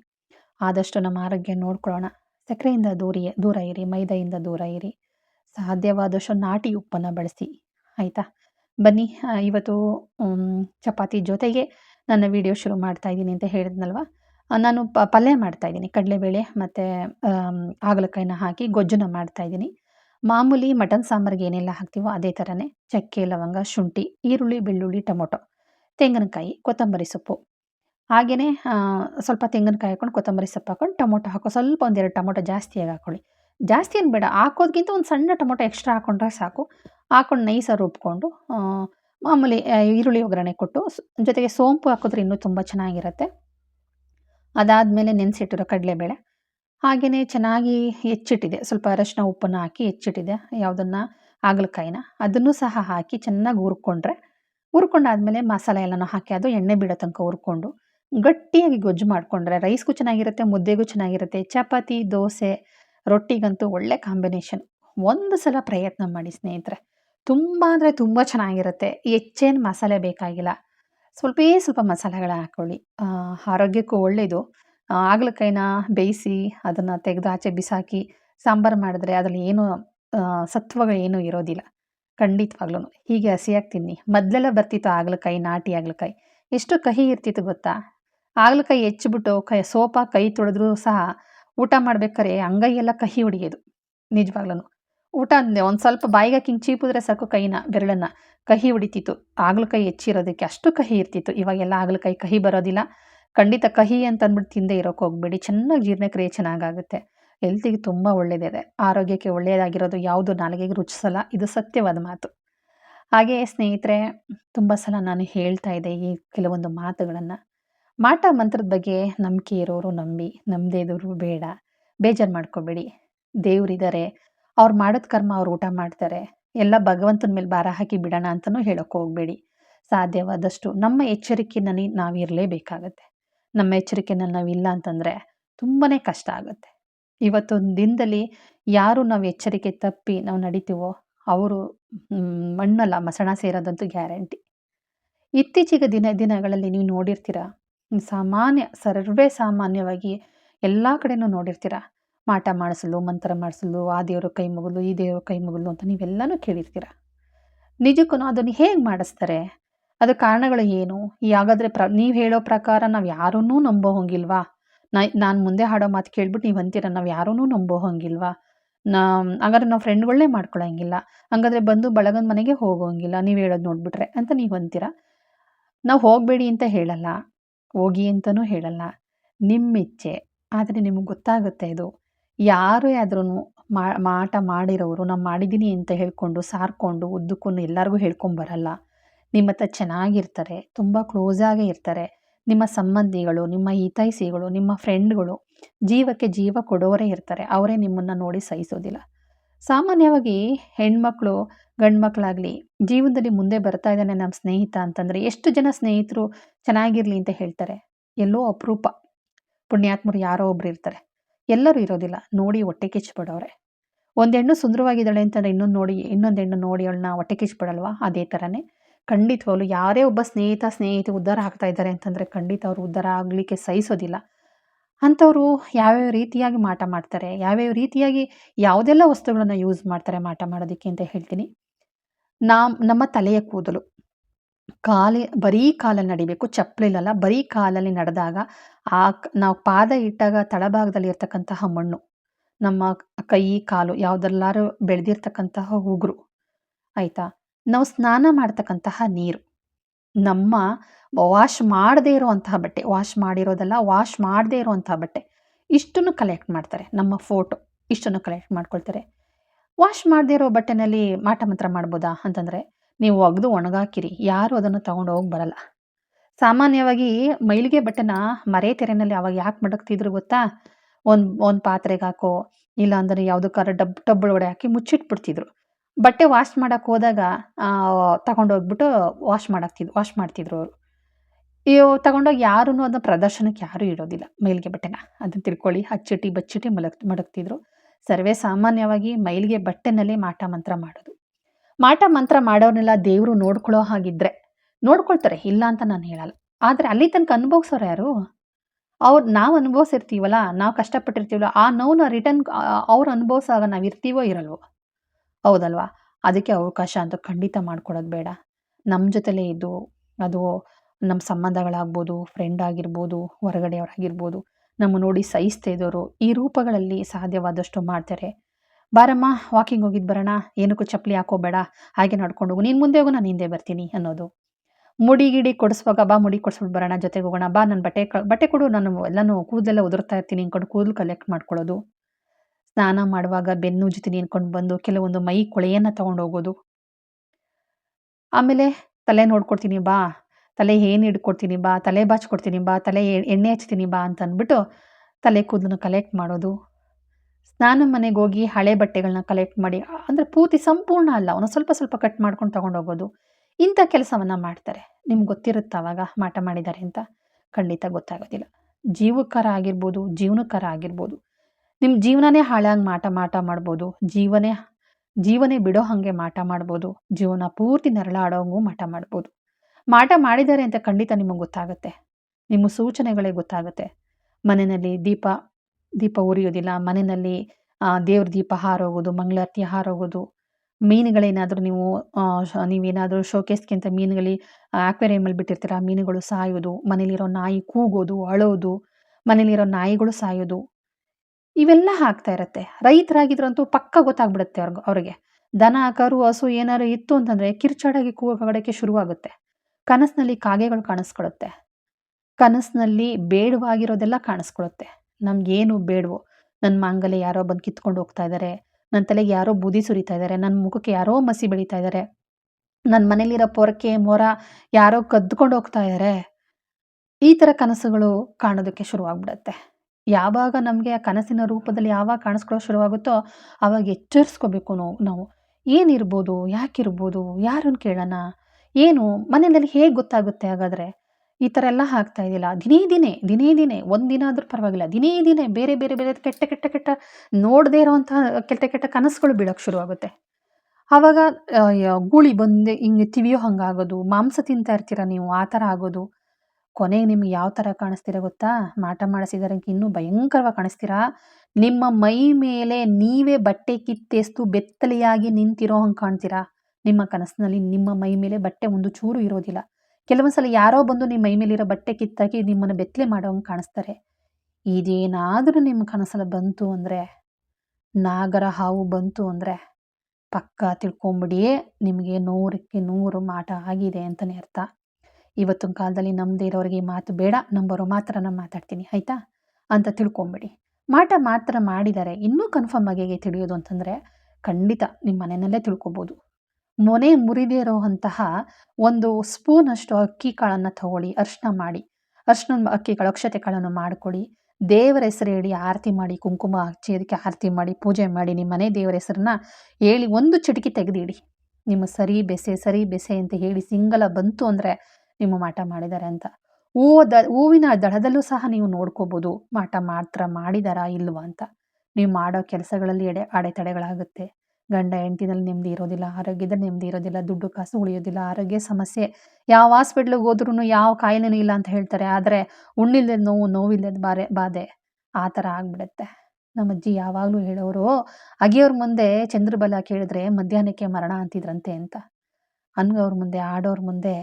ಆದಷ್ಟು ನಮ್ಮ ಆರೋಗ್ಯ ನೋಡ್ಕೊಳ್ಳೋಣ. ಸಕ್ಕರೆಯಿಂದ ದೂರಿ, ದೂರ ಇರಿ, ಮೈದೆಯಿಂದ ದೂರ ಇರಿ. ಸಾಧ್ಯವಾದಷ್ಟು ನಾಟಿ ಉಪ್ಪನ್ನು ಬಳಸಿ. ಆಯಿತಾ? ಬನ್ನಿ ಇವತ್ತು ಚಪಾತಿ ಜೊತೆಗೆ ನನ್ನ ವಿಡಿಯೋ ಶುರು ಮಾಡ್ತಾ ಇದ್ದೀನಿ ಅಂತ ಹೇಳಿದ್ನಲ್ವ? ನಾನು ಪ, ಪಲ್ಯ ಮಾಡ್ತಾಯಿದ್ದೀನಿ ಕಡಲೆಬೇಳೆ ಮತ್ತು ಹಾಗಲಕಾಯಿನ ಹಾಕಿ ಗೊಜ್ಜನ್ನ ಮಾಡ್ತಾಯಿದ್ದೀನಿ ಮಾಮೂಲಿ ಮಟನ್ ಸಾಂಬಾರಿಗೆ ಏನೆಲ್ಲ ಹಾಕ್ತೀವೋ ಅದೇ ಥರನೇ ಚಕ್ಕೆ, ಲವಂಗ, ಶುಂಠಿ, ಈರುಳ್ಳಿ, ಬೆಳ್ಳುಳ್ಳಿ, ಟೊಮೊಟೊ, ತೆಂಗಿನಕಾಯಿ, ಕೊತ್ತಂಬರಿ ಸೊಪ್ಪು. ಹಾಗೆಯೇ ಸ್ವಲ್ಪ ತೆಂಗಿನಕಾಯಿ ಹಾಕ್ಕೊಂಡು ಕೊತ್ತಂಬರಿ ಸೊಪ್ಪು ಹಾಕ್ಕೊಂಡು ಟೊಮೊಟೊ ಹಾಕೋ, ಸ್ವಲ್ಪ ಒಂದೆರಡು ಟೊಮೊಟೊ ಜಾಸ್ತಿಯಾಗಿ ಹಾಕ್ಕೊಳ್ಳಿ ಜಾಸ್ತಿ ಏನು ಬೇಡ, ಹಾಕೋದ್ಕಿಂತ ಒಂದು ಸಣ್ಣ ಟೊಮೊಟೊ ಎಕ್ಸ್ಟ್ರಾ ಹಾಕ್ಕೊಂಡ್ರೆ ಸಾಕು. ಹಾಕೊಂಡು ನೈಸಾಗಿ ರುಬ್ಕೊಂಡು ಮಾಮೂಲಿ ಈರುಳ್ಳಿ ಒಗ್ಗರಣೆ ಕೊಟ್ಟು ಜೊತೆಗೆ ಸೋಂಪು ಹಾಕಿದ್ರೆ ಇನ್ನೂ ತುಂಬ ಚೆನ್ನಾಗಿರುತ್ತೆ. ಅದಾದಮೇಲೆ ನೆನೆಸಿಟ್ಟಿರೋ ಕಡಲೆಬೇಳೆ. ಹಾಗೆಯೇ ಚೆನ್ನಾಗಿ ಹೆಚ್ಚಿಟ್ಟಿದೆ, ಸ್ವಲ್ಪ ಅರಶಿನ ಉಪ್ಪನ್ನು ಹಾಕಿ ಹೆಚ್ಚಿಟ್ಟಿದೆ, ಯಾವುದನ್ನು, ಹಾಗಲಕಾಯಿನ. ಅದನ್ನು ಸಹ ಹಾಕಿ ಚೆನ್ನಾಗಿ ಹುರ್ಕೊಂಡ್ರೆ, ಹುರ್ಕೊಂಡಾದ್ಮೇಲೆ ಮಸಾಲೆ ಎಲ್ಲನೂ ಹಾಕಿ ಅದು ಎಣ್ಣೆ ಬಿಡೋ ತನಕ ಹುರ್ಕೊಂಡು ಗಟ್ಟಿಯಾಗಿ ಗೊಜ್ಜು ಮಾಡಿಕೊಂಡ್ರೆ ರೈಸ್ಗೂ ಚೆನ್ನಾಗಿರುತ್ತೆ, ಮುದ್ದೆಗೂ ಚೆನ್ನಾಗಿರುತ್ತೆ, ಚಪಾತಿ, ದೋಸೆ, ರೊಟ್ಟಿಗಂತೂ ಒಳ್ಳೆ ಕಾಂಬಿನೇಷನ್ ಒಂದು ಸಲ ಪ್ರಯತ್ನ ಮಾಡಿ ಸ್ನೇಹಿತರೆ. ತುಂಬ ಅಂದರೆ ತುಂಬ ಚೆನ್ನಾಗಿರುತ್ತೆ. ಹೆಚ್ಚೇನು ಮಸಾಲೆ ಬೇಕಾಗಿಲ್ಲ. ಸ್ವಲ್ಪೇ ಸ್ವಲ್ಪ ಮಸಾಲೆಗಳ ಹಾಕ್ಕೊಳ್ಳಿ ಆರೋಗ್ಯಕ್ಕೂ ಒಳ್ಳೆಯದು ಹಾಗಲಕಾಯಿನ ಬೇಯಿಸಿ ಅದನ್ನು ತೆಗೆದು ಆಚೆ ಬಿಸಾಕಿ ಸಾಂಬಾರು ಮಾಡಿದ್ರೆ ಅದರಲ್ಲಿ ಏನು ಸತ್ವಗಳು ಏನೂ ಇರೋದಿಲ್ಲ. ಖಂಡಿತವಾಗ್ಲೂ ಹೀಗೆ ಹಸಿಯಾಗಿ ತಿನ್ನಿ. ಮೊದಲೆಲ್ಲ ಬರ್ತಿತ್ತು ಹಾಗಲಕಾಯಿ, ನಾಟಿ ಹಾಗಲಕಾಯಿ. ಎಷ್ಟು ಕಹಿ ಇರ್ತಿತ್ತು ಗೊತ್ತಾ? ಹಾಗಲಕಾಯಿ ಹೆಚ್ಚಿಬಿಟ್ಟು ಕೈ, ಸೋಪಾ, ಕೈ ತೊಳೆದ್ರೂ ಸಹ ಊಟ ಮಾಡ್ಬೇಕಾದ್ರೆ ಅಂಗೈಯೆಲ್ಲ ಕಹಿ ಹೊಡಿಯೋದು ನಿಜವಾಗ್ಲೂ ಊಟ ಒಂದು ಸ್ವಲ್ಪ ಬಾಯಿಗೆ ಹಿಂಗೆ ಚೀಪಿದ್ರೆ ಸಾಕು ಕೈನ, ಬೆರಳನ್ನು. ಕಹಿ ಹೊಡಿತಿತ್ತು. ಹಾಗಲಕಾಯಿ ಹೆಚ್ಚಿರೋದಕ್ಕೆ ಅಷ್ಟು ಕಹಿ ಇರ್ತಿತ್ತು. ಇವಾಗೆಲ್ಲ ಹಾಗಲಕಾಯಿ ಕಹಿ ಬರೋದಿಲ್ಲ. ಖಂಡಿತ ಕಹಿ ಅಂತ ಅಂದ್ಬಿಟ್ಟು ತಿಂದೇ ಇರೋಕೆ ಹೋಗ್ಬೇಡಿ. ಚೆನ್ನಾಗಿ ಜೀರ್ಣಕ್ರಿಯೆ ಚೆನ್ನಾಗಾಗುತ್ತೆ. ಹೆಲ್ತಿಗೆ ತುಂಬ ಒಳ್ಳೆಯದಿದೆ ಆರೋಗ್ಯಕ್ಕೆ ಒಳ್ಳೆಯದಾಗಿರೋದು ಯಾವುದು ನಾಲಿಗೆಗೆ ರುಚಿಸಲ್ಲ. ಇದು ಸತ್ಯವಾದ ಮಾತು. ಹಾಗೆಯೇ ಸ್ನೇಹಿತರೆ, ತುಂಬ ಸಲ ನಾನು ಹೇಳ್ತಾ ಇದ್ದೆ ಈ ಕೆಲವೊಂದು ಮಾತುಗಳನ್ನು. ಮಾಟ ಮಂತ್ರದ ಬಗ್ಗೆ ನಂಬಿಕೆ ಇರೋರು ನಂಬಿ, ನಂಬದೇ ಇರೋರು ಬೇಡ. ಬೇಜಾರು ಮಾಡ್ಕೋಬೇಡಿ. ದೇವರಿದ್ದಾರೆ ಅವ್ರು ಮಾಡೋದು ಕರ್ಮ ಅವ್ರು ಊಟ ಮಾಡ್ತಾರೆ. ಎಲ್ಲ ಭಗವಂತನ ಮೇಲೆ ಭಾರ ಹಾಕಿ ಬಿಡೋಣ ಅಂತಲೂ ಹೇಳೋಕೆ ಹೋಗಬೇಡಿ. ಸಾಧ್ಯವಾದಷ್ಟು ನಮ್ಮ ಎಚ್ಚರಿಕೆನಲ್ಲಿ ನಾವು ಇರಲೇಬೇಕಾಗತ್ತೆ. ನಮ್ಮ ಎಚ್ಚರಿಕೆನಲ್ಲಿ ನಾವಿಲ್ಲ ಅಂತಂದರೆ ತುಂಬಾ ಕಷ್ಟ ಆಗುತ್ತೆ. ಇವತ್ತೊಂದು ದಿನದಲ್ಲಿ ಯಾರು ನಾವು ಎಚ್ಚರಿಕೆ ತಪ್ಪಿ ನಾವು ನಡಿತೀವೋ ಅವರು ಮಣ್ಣಲ್ಲ ಮಸಣ ಸೇರೋದಂತೂ ಗ್ಯಾರಂಟಿ. ಇತ್ತೀಚೆಗೆ ದಿನ ದಿನಗಳಲ್ಲಿ ನೀವು ನೋಡಿರ್ತೀರ? ಸಾಮಾನ್ಯ, ಸರ್ವೇ ಸಾಮಾನ್ಯವಾಗಿ ಎಲ್ಲ ಕಡೆನೂ ನೋಡಿರ್ತೀರ. ಮಾಟ ಮಾಡಿಸಲು, ಮಂತ್ರ ಮಾಡಿಸಲು, ಆ ದೇವರ ಕೈ ಮುಗಿಲು ಈ ದೇವರು ಕೈ ಮುಗಿಲು ಅಂತ ನೀವೆಲ್ಲನೂ ಕೇಳಿರ್ತೀರ. ನಿಜಕ್ಕೂ ಅದನ್ನು ಹೇಗೆ ಮಾಡಿಸ್ತಾರೆ? ಅದು ಕಾರಣಗಳು ಏನು? ಯಾಗಾದರೆ ಪ್ರ, ನೀವು ಹೇಳೋ ಪ್ರಕಾರ ನಾವು ಯಾರೂ ನಂಬೋ ಹಂಗಿಲ್ವಾ? ನಾನು ಮುಂದೆ ಹಾಡೋ ಮಾತು ಕೇಳ್ಬಿಟ್ಟು ನೀವು ಅಂತೀರ, ನಾವು ಯಾರೂ ನಂಬೋ ಹಂಗಿಲ್ವಾ? ನಾ ಹಾಗಾದ್ರೆ ನಾವು ಫ್ರೆಂಡ್ಗಳನ್ನೇ ಮಾಡ್ಕೊಳ್ಳೋಂಗಿಲ್ಲ ಹಂಗಾದ್ರೆ ಬಂದು ಬಳಗನ ಮನೆಗೆ ಹೋಗೋಂಗಿಲ್ಲ, ನೀವು ಹೇಳೋದು ನೋಡ್ಬಿಟ್ರೆ ಅಂತ ನೀವು ಅಂತೀರ? ನಾವು ಹೋಗಬೇಡಿ ಅಂತ ಹೇಳಲ್ಲ. ಹೋಗಿ ಅಂತಲೂ ಹೇಳಲ್ಲ. ನಿಮ್ಮಿಚ್ಛೆ. ಆದರೆ ನಿಮಗೆ ಗೊತ್ತಾಗುತ್ತೆ ಇದು. ಯಾರೇ ಆದ್ರೂ ಮಾಟ ಮಾಡಿರೋರು ನಾನು ಮಾಡಿದ್ದೀನಿ ಅಂತ ಹೇಳ್ಕೊಂಡು ಸಾರ್ಕೊಂಡು ಉದ್ದಕ್ಕೂ ಎಲ್ಲರಿಗೂ ಹೇಳ್ಕೊಂಬರಲ್ಲ ನಿಮ್ಮ ಹತ್ರ ಚೆನ್ನಾಗಿರ್ತಾರೆ, ತುಂಬ ಕ್ಲೋಸಾಗೇ ಇರ್ತಾರೆ. ನಿಮ್ಮ ಸಂಬಂಧಿಗಳು, ನಿಮ್ಮ ಹಿತೈಷಿಗಳು ನಿಮ್ಮ ಫ್ರೆಂಡ್ಗಳು ಜೀವಕ್ಕೆ ಜೀವ ಕೊಡೋರೇ ಇರ್ತಾರೆ. ಅವರೇ ನಿಮ್ಮನ್ನು ನೋಡಿ ಸಹಿಸೋದಿಲ್ಲ. ಸಾಮಾನ್ಯವಾಗಿ ಹೆಣ್ಮಕ್ಳು ಗಂಡು ಮಕ್ಕಳಾಗಲಿ ಜೀವನದಲ್ಲಿ ಮುಂದೆ ಬರ್ತಾ ಇದ್ದಾನೆ ನಮ್ಮ ಸ್ನೇಹಿತ ಅಂತಂದರೆ ಎಷ್ಟು ಜನ ಸ್ನೇಹಿತರು ಚೆನ್ನಾಗಿರಲಿ ಅಂತ ಹೇಳ್ತಾರೆ. ಎಲ್ಲೋ ಅಪರೂಪ. ಪುಣ್ಯಾತ್ಮರು ಯಾರೋ ಒಬ್ರು ಇರ್ತಾರೆ. ಎಲ್ಲರೂ ಇರೋದಿಲ್ಲ. ನೋಡಿ ಹೊಟ್ಟೆ ಕಿಚ್ಚಿಬಿಡೋರೆ ಒಂದು ಹೆಣ್ಣು ಸುಂದರವಾಗಿದ್ದಾಳೆ ಅಂತಂದರೆ ಇನ್ನೊಂದು ನೋಡಿ, ಇನ್ನೊಂದು ಹೆಣ್ಣು ನೋಡಿ ಅವಳನ್ನ ಹೊಟ್ಟೆ ಕಿಚ್ಚಿಬಿಡಲ್ವಾ ಅದೇ ಥರನೇ ಖಂಡಿತವಾಗ್ಲು ಯಾರೇ ಒಬ್ಬ ಸ್ನೇಹಿತ ಸ್ನೇಹಿತ ಉದ್ಧಾರ ಆಗ್ತಾ ಇದ್ದಾರೆ ಅಂತಂದರೆ ಖಂಡಿತ ಅವರು ಉದ್ಧಾರ ಆಗಲಿಕ್ಕೆ ಸಹಿಸೋದಿಲ್ಲ. ಅಂಥವರು ಯಾವ್ಯಾವ ರೀತಿಯಾಗಿ ಮಾಟ ಮಾಡ್ತಾರೆ, ಯಾವ್ಯಾವ ರೀತಿಯಾಗಿ ಯಾವುದೆಲ್ಲ ವಸ್ತುಗಳನ್ನು ಯೂಸ್ ಮಾಡ್ತಾರೆ ಮಾಟ ಮಾಡೋದಕ್ಕೆ ಅಂತ ಹೇಳ್ತೀನಿ. ನಾ ನಮ್ಮ ತಲೆಯ ಕೂದಲು. ಕಾಲಿ, ಬರೀ ಕಾಲಲ್ಲಿ ನಡಿಬೇಕು ಚಪ್ಪಲಿಲ್ಲಲ್ಲ ಬರೀ ಕಾಲಲ್ಲಿ ನಡೆದಾಗ ಆ ನಾವು ಪಾದ ಇಟ್ಟಾಗ ತಳಭಾಗದಲ್ಲಿ ಇರ್ತಕ್ಕಂತಹ ಮಣ್ಣು, ನಮ್ಮ ಕೈ, ಕಾಲು ಯಾವುದೆಲ್ಲಾರು ಬೆಳೆದಿರ್ತಕ್ಕಂತಹ ಉಗುರು, ಆಯಿತಾ? ನಾವು ಸ್ನಾನ ಮಾಡ್ತಕ್ಕಂತಹ ನೀರು. ನಮ್ಮ ವಾಶ್ ಮಾಡದೇ ಇರುವಂತಹ ಬಟ್ಟೆ, ವಾಶ್ ಮಾಡಿರೋದಲ್ಲ, ವಾಶ್ ಮಾಡದೇ ಇರುವಂತಹ ಬಟ್ಟೆ, ಇಷ್ಟನ್ನು ಕಲೆಕ್ಟ್ ಮಾಡ್ತಾರೆ. ನಮ್ಮ ಫೋಟೋ ಇಷ್ಟನ್ನು ಕಲೆಕ್ಟ್ ಮಾಡ್ಕೊಳ್ತಾರೆ. ವಾಶ್ ಮಾಡದೇ ಇರೋ ಬಟ್ಟೆನಲ್ಲಿ ಮಾಟ ಮಂತ್ರ ಮಾಡ್ಬೋದಾ? ಅಂತಂದರೆ, ನೀವು ಒಗೆದು ಒಣಗಾಕಿರಿ. ಯಾರು ಅದನ್ನು ತಗೊಂಡು ಹೋಗಿ ಬರಲ್ಲ. ಸಾಮಾನ್ಯವಾಗಿ ಮೈಲಿಗೆ ಬಟ್ಟೆನ ಮರೆ ತೆರೆನಲ್ಲಿ ಅವಾಗ ಯಾಕೆ ಮಡಗ್ತಿದ್ರು ಗೊತ್ತಾ? ಒಂದು ಒಂದು ಪಾತ್ರೆಗೆ ಹಾಕೋ, ಇಲ್ಲ ಅಂದರೆ ಯಾವುದಕ್ಕಾರ ಡಬ್ ಒಡೆ ಹಾಕಿ ಮುಚ್ಚಿಟ್ಬಿಡ್ತಿದ್ರು. ಬಟ್ಟೆ ವಾಶ್ ಮಾಡಕ್ಕೆ ಹೋದಾಗ ತಗೊಂಡೋಗ್ಬಿಟ್ಟು ವಾಶ್ ಮಾಡಾಕ್ತಿದ್ ವಾಶ್ ಮಾಡ್ತಿದ್ರು ಅವರು. ಇವು ತಗೊಂಡೋಗಿ ಯಾರೂ ಅದನ್ನ ಪ್ರದರ್ಶನಕ್ಕೆ ಯಾರೂ ಇಡೋದಿಲ್ಲ ಮೈಲಿಗೆ ಬಟ್ಟೆನ. ಅದನ್ನ ತಿಳ್ಕೊಳ್ಳಿ ಹಚ್ಚಿಟ್ಟಿ ಬಚ್ಚಿಟ್ಟಿ ಮಲಗ್, ಮಡಗ್ತಿದ್ರು. ಸರ್ವೇ ಸಾಮಾನ್ಯವಾಗಿ ಮೈಲಿಗೆ ಬಟ್ಟೆನಲ್ಲಿ ಮಾಟ ಮಂತ್ರ ಮಾಡೋದು. ಮಾಟ ಮಂತ್ರ ಮಾಡೋರ್ನೆಲ್ಲ ದೇವರು ನೋಡ್ಕೊಳ್ಳೋ ಹಾಗಿದ್ರೆ, ನೋಡ್ಕೊಳ್ತಾರೆ, ಇಲ್ಲ ಅಂತ ನಾನು ಹೇಳಲ್ಲ. ಆದರೆ ಅಲ್ಲಿ ತನಕ ಅನುಭವಿಸೋರು ಯಾರು? ಅವ್ರು ನಾವು ಅನುಭವಿಸಿರ್ತೀವಲ್ಲ, ನಾವು ಕಷ್ಟಪಟ್ಟಿರ್ತೀವಲ್ಲ, ಆ ನೋವನ್ನ ರಿಟರ್ನ್ ಅವ್ರು ಅನುಭವಿಸೋವಾಗ ನಾವು ಇರ್ತೀವೋ, ಇರಲ್ವೋ? ಹೌದಲ್ವಾ? ಅದಕ್ಕೆ ಅವಕಾಶ ಅಂತ ಖಂಡಿತ ಮಾಡ್ಕೊಡೋದು ಬೇಡ. ನಮ್ಮ ಜೊತೆಲೇ ಇದ್ದು, ಅದು ನಮ್ಮ ಸಂಬಂಧಗಳಾಗ್ಬೋದು ಫ್ರೆಂಡ್ ಆಗಿರ್ಬೋದು, ಹೊರಗಡೆಯವರಾಗಿರ್ಬೋದು, ನಮ್ಮ ನೋಡಿ ಸಹಿಸ್ತಾ ಇದ್ದವರು ಈ ರೂಪಗಳಲ್ಲಿ ಸಾಧ್ಯವಾದಷ್ಟು ಮಾಡ್ತಾರೆ. ಬಾರಮ್ಮ ವಾಕಿಂಗ್ ಹೋಗಿದ್ದು ಬರೋಣ. ಏನಕ್ಕೂ ಚಪ್ಪಲಿ ಹಾಕೋಬೇಡ. ಹಾಗೆ ನಡ್ಕೊಂಡು ಹೋಗು. ನೀನು ಮುಂದೆ ಹೋಗು, ನಾನು ಹಿಂದೆ ಬರ್ತೀನಿ ಅನ್ನೋದು. ಮುಡಿ ಗಿಡಿ ಕೊಡಿಸುವಾಗ ಬಾ, ಮುಡಿ ಕೊಡಿಸ್ಬಿಟ್ಟು ಬರೋಣ. ಜೊತೆಗೆ ಹೋಗೋಣ. ಬಾ ನನ್ನ ಬಟ್ಟೆ ಬಟ್ಟೆ ಕೊಡು. ನಾನು ಎಲ್ಲನೂ ಕೂದಲೆಲ್ಲ ಉದುರ್ತಾ ಇರ್ತೀನಿ ಅಂದ್ಕೊಂಡು ಕೂದಲು ಕಲೆಕ್ಟ್ ಮಾಡ್ಕೊಳ್ಳೋದು. ಸ್ನಾನ ಮಾಡುವಾಗ ಬೆನ್ನು ಜೊತೆ ಅಂದ್ಕೊಂಡು ಬಂದು ಕೆಲವೊಂದು ಮೈ ಕೊಳೆಯನ್ನು ತಗೊಂಡು ಹೋಗೋದು. ಆಮೇಲೆ ತಲೆ ನೋಡ್ಕೊಡ್ತೀನಿ ಬಾ, ತಲೆ ಏನು ಹಿಡ್ಕೊಡ್ತೀನಿ ಬಾ, ತಲೆ ಬಾಚ್ಕೊಡ್ತೀನಿ ಬಾ, ತಲೆ ಎಣ್ಣೆ ಹಚ್ತೀನಿ ಬಾ ಅಂತ ಅಂದ್ಬಿಟ್ಟು ತಲೆ ಕೂದಲನ್ನು ಕಲೆಕ್ಟ್ ಮಾಡೋದು. ಸ್ನಾನ ಮನೆಗೆ ಹೋಗಿ ಹಳೆ ಬಟ್ಟೆಗಳನ್ನ ಕಲೆಕ್ಟ್ ಮಾಡಿ, ಅಂದರೆ ಪೂರ್ತಿ ಸಂಪೂರ್ಣ ಅಲ್ಲ, ಒಂದು ಸ್ವಲ್ಪ ಸ್ವಲ್ಪ ಕಟ್ ಮಾಡ್ಕೊಂಡು ತಗೊಂಡೋಗೋದು ಇಂಥ ಕೆಲಸವನ್ನು ಮಾಡ್ತಾರೆ. ನಿಮ್ಗೆ ಗೊತ್ತಿರುತ್ತೆ ಆವಾಗ ಮಾಟ ಮಾಡಿದ್ದಾರೆ ಅಂತ? ಖಂಡಿತ ಗೊತ್ತಾಗೋದಿಲ್ಲ. ಜೀವಕರ ಆಗಿರ್ಬೋದು, ಜೀವನಕರ ಆಗಿರ್ಬೋದು. ನಿಮ್ಮ ಜೀವನನೇ ಹಾಳಾಗಿ ಮಾಟ ಮಾಟ ಮಾಡ್ಬೋದು. ಜೀವನೇ ಜೀವನೇ ಬಿಡೋ ಹಾಗೆ ಮಾಟ ಮಾಡ್ಬೋದು. ಜೀವನ ಪೂರ್ತಿ ನೆರಳಾಡೋಂಗೂ ಮಾಟ ಮಾಡ್ಬೋದು. ಮಾಟ ಮಾಡಿದ್ದಾರೆ ಅಂತ ಖಂಡಿತ ನಿಮಗೆ ಗೊತ್ತಾಗುತ್ತೆ. ನಿಮ್ಮ ಸೂಚನೆಗಳೇ ಗೊತ್ತಾಗುತ್ತೆ. ಮನೆಯಲ್ಲಿ ದೀಪ ದೀಪ ಉರಿಯೋದಿಲ್ಲ. ಮನೆಯಲ್ಲಿ ದೇವ್ರ ದೀಪ ಹಾರೋಗೋದು ಮಂಗಳಾರತಿ ಹಾರೋಗೋದು ಮೀನುಗಳೇನಾದರೂ ನೀವು ನೀವೇನಾದರೂ ಶೋಕೇಸ್ಗಿಂತ ಮೀನುಗಳಿ ಆಕ್ವೇರಿಯಮಲ್ಲಿ ಬಿಟ್ಟಿರ್ತೀರ? ಮೀನುಗಳು ಸಾಯೋದು. ಮನೇಲಿರೋ ನಾಯಿ ಕೂಗೋದು, ಅಳೋದು. ಮನೇಲಿರೋ ನಾಯಿಗಳು ಸಾಯೋದು. ಇವೆಲ್ಲ ಆಗ್ತಾ ಇರತ್ತೆ. ರೈತರಾಗಿದ್ರಂತೂ ಪಕ್ಕ ಗೊತ್ತಾಗ್ಬಿಡುತ್ತೆ ಅವ್ರಿಗೆ ಅವ್ರಿಗೆ. ದನ, ಕರು, ಹಸು ಏನಾದ್ರು ಇತ್ತು ಅಂತಂದ್ರೆ ಕಿರ್ಚಾಡಾಗಿ ಕೂಗಾಡೋಕ್ಕೆ ಶುರುವಾಗುತ್ತೆ. ಕನಸಿನಲ್ಲಿ ಕಾಗೆಗಳು ಕಾಣಿಸ್ಕೊಳ್ಳುತ್ತೆ ಕನಸಿನಲ್ಲಿ ಬೇಡವಾಗಿರೋದೆಲ್ಲ ಕಾಣಿಸ್ಕೊಳ್ಳುತ್ತೆ ನಮ್ಗೇನು ಬೇಡವೋ. ನನ್ನ ಮಾಂಗಲ್ಯ ಯಾರೋ ಬಂದು ಕಿತ್ಕೊಂಡು ಹೋಗ್ತಾ ಇದ್ದಾರೆ ನನ್ನ ತಲೆಗೆ ಯಾರೋ ಬೂದಿ ಸುರಿತಾ ಇದ್ದಾರೆ ನನ್ನ ಮುಖಕ್ಕೆ ಯಾರೋ ಮಸಿ ಬೆಳೀತಾ ಇದ್ದಾರೆ ನನ್ನ ಮನೇಲಿರೋ ಪೊರಕೆ, ಮೊರ ಯಾರೋ ಕದ್ದುಕೊಂಡು ಹೋಗ್ತಾ ಇದ್ದಾರೆ ಈ ಥರ ಕನಸುಗಳು ಕಾಣೋದಕ್ಕೆ ಶುರುವಾಗ್ಬಿಡತ್ತೆ. ಯಾವಾಗ ನಮಗೆ ಆ ಕನಸಿನ ರೂಪದಲ್ಲಿ ಯಾವಾಗ ಕಾಣಿಸ್ಕೊಳ್ಳೋ ಶುರುವಾಗುತ್ತೋ ಆವಾಗ ಎಚ್ಚರಿಸ್ಕೋಬೇಕು ನಾವು ನಾವು ಏನಿರ್ಬೋದು, ಯಾಕಿರ್ಬೋದು, ಯಾರನ್ನು ಕೇಳೋಣ, ಏನು, ಮನೆಯಲ್ಲಿ ಹೇಗೆ ಗೊತ್ತಾಗುತ್ತೆ ಹಾಗಾದರೆ? ಈ ಥರ ಎಲ್ಲ ಆಗ್ತಾ ಇದೆಯಲ್ಲ, ದಿನೇ ದಿನೇ ದಿನೇ ದಿನೇ ಒಂದಿನ ಆದರೂ ಪರವಾಗಿಲ್ಲ, ದಿನೇ ದಿನೇ ಬೇರೆ ಬೇರೆ ಬೇರೆ ಕೆಟ್ಟ ಕೆಟ್ಟ ಕೆಟ್ಟ ನೋಡದೇ ಇರೋವಂಥ ಕೆಟ್ಟ ಕೆಟ್ಟ ಕನಸುಗಳು ಬೀಳೋಕ್ಕೆ ಶುರುವಾಗುತ್ತೆ. ಆವಾಗ ಗೂಳಿ ಬಂದು, ಹಿಂಗೆ ತಿವಿಯೋ ಹಂಗಾಗೋದು, ಮಾಂಸ ತಿಂತಾ ಇರ್ತೀರ ನೀವು, ಆ ಥರ ಆಗೋದು ಕೊನೆಗೆ ನಿಮ್ಗೆ ಯಾವ ಥರ ಕಾಣಿಸ್ತೀರ ಗೊತ್ತಾ? ಮಾಟ ಮಾಡಿಸಿದಾರೆ ಇನ್ನೂ ಭಯಂಕರವಾಗಿ ಕಾಣಿಸ್ತೀರಾ? ನಿಮ್ಮ ಮೈ ಮೇಲೆ ನೀವೇ ಬಟ್ಟೆ ಕಿತ್ತೆಸ್ತು ಬೆತ್ತಲೆಯಾಗಿ ನಿಂತಿರೋ ಹಂಗೆ ಕಾಣ್ತೀರಾ? ನಿಮ್ಮ ಕನಸಿನಲ್ಲಿ ನಿಮ್ಮ ಮೈ ಮೇಲೆ ಬಟ್ಟೆ ಒಂದು ಚೂರು ಇರೋದಿಲ್ಲ. ಕೆಲವೊಂದ್ಸಲ ಯಾರೋ ಬಂದು ನಿಮ್ಮ ಮೈ ಮೇಲಿರೋ ಬಟ್ಟೆ ಕಿತ್ತಾಕಿ ನಿಮ್ಮನ್ನು ಬೆತ್ತಲೆ ಮಾಡೋ ಹಂಗೆ ಕಾಣಿಸ್ತಾರೆ. ಇದೇನಾದರೂ ನಿಮ್ಮ ಕನಸಲ್ಲಿ ಬಂತು ಅಂದರೆ, ನಾಗರ ಹಾವು ಬಂತು ಅಂದರೆ, ಪಕ್ಕ ತಿಳ್ಕೊಂಬಿಡಿ, ನಿಮಗೆ ನೂರಕ್ಕೆ ನೂರು ಮಾಟ ಆಗಿದೆ ಅಂತಲೇ ಅರ್ಥ. ಇವತ್ತಿನ ಕಾಲದಲ್ಲಿ ನಮ್ಮದೇ ಇರೋರಿಗೆ ಮಾತು ಬೇಡ, ನಂಬರೋ ಮಾತ್ರ ನಾನು ಮಾತಾಡ್ತೀನಿ, ಆಯಿತಾ? ಅಂತ ತಿಳ್ಕೊಂಬಿಡಿ. ಮಾಟ ಮಾತ್ರ ಮಾಡಿದ್ದಾರೆ ಇನ್ನೂ ಕನ್ಫರ್ಮ್ ಆಗಿ ತಿಳಿಯೋದು ಅಂತಂದರೆ ಖಂಡಿತ ನಿಮ್ಮ ಮನೆಯಲ್ಲೇ ತಿಳ್ಕೊಬೋದು. ಮೊನೆ ಮುರಿದೇ ಇರೋವಂತಹ ಒಂದು ಸ್ಪೂನಷ್ಟು ಅಕ್ಕಿ ಕಾಳನ್ನು ತಗೊಳ್ಳಿ ಅರ್ಶನ ಮಾಡಿ. ಅರ್ಶನ ಅಕ್ಕಿ ಕಾಳು ಅಕ್ಷತೆ ಕಾಳನ್ನು ಮಾಡಿಕೊಡಿ ದೇವರ ಹೆಸರು ಹೇಳಿ ಆರತಿ ಮಾಡಿ, ಕುಂಕುಮ ಹಚ್ಚಿ, ಅದಕ್ಕೆ ಆರತಿ ಮಾಡಿ, ಪೂಜೆ ಮಾಡಿ, ನಿಮ್ಮ ಮನೆ ದೇವರ ಹೆಸರನ್ನ ಹೇಳಿ ಒಂದು ಚಿಟಕಿ ತೆಗೆದಿಡಿ. ನಿಮ್ಮ ಸರಿ ಬೆಸೆ ಸರಿ ಬೆಸೆ ಅಂತ ಹೇಳಿ ಸಿಂಗಲ ಬಂತು ಅಂದರೆ ನಿಮ್ಮ ಮಾಟ ಮಾಡಿದ್ದಾರೆ ಅಂತ. ಹೂವು ದ, ಹೂವಿನ ದಳದಲ್ಲೂ ಸಹ ನೀವು ನೋಡ್ಕೋಬೋದು. ಮಾಟ ಮಾತ್ರ ಮಾಡಿದಾರಾ ಇಲ್ವಾ ಅಂತ. ನೀವು ಮಾಡೋ ಕೆಲಸಗಳಲ್ಲಿ ಎಡೆ, ಅಡೆತಡೆಗಳಾಗುತ್ತೆ. ಗಂಡ ಹೆಂಡತಿನಲ್ಲಿ ನೆಮ್ಮದಿ ಇರೋದಿಲ್ಲ, ಆರೋಗ್ಯದಲ್ಲಿ ನೆಮ್ಮದಿ ಇರೋದಿಲ್ಲ, ದುಡ್ಡು ಕಾಸು ಉಳಿಯೋದಿಲ್ಲ, ಆರೋಗ್ಯ ಸಮಸ್ಯೆ. ಯಾವ ಹಾಸ್ಪಿಟ್ಲಿಗೆ ಹೋದ್ರೂ ಯಾವ ಕಾಯಿಲೆನೂ ಇಲ್ಲ ಅಂತ ಹೇಳ್ತಾರೆ. ಆದರೆ ಉಣ್ಣಿಲ್ಲದ ನೋವು ನೋವಿಲ್ಲದ ಬಾರೆ, ಬಾಧೆ, ಆ ಥರ ಆಗ್ಬಿಡುತ್ತೆ. ನಮ್ಮ ಅಜ್ಜಿ ಯಾವಾಗಲೂ ಹೇಳೋರು, ಅಗಿಯವ್ರ ಮುಂದೆ ಚಂದ್ರಬಲ ಕೇಳಿದ್ರೆ ಮಧ್ಯಾಹ್ನಕ್ಕೆ ಮರಣ ಅಂತಿದ್ರಂತೆ ಅಂತ. ಹಂಗವ್ರ ಮುಂದೆ ಆಡೋರ ಮುಂದೆ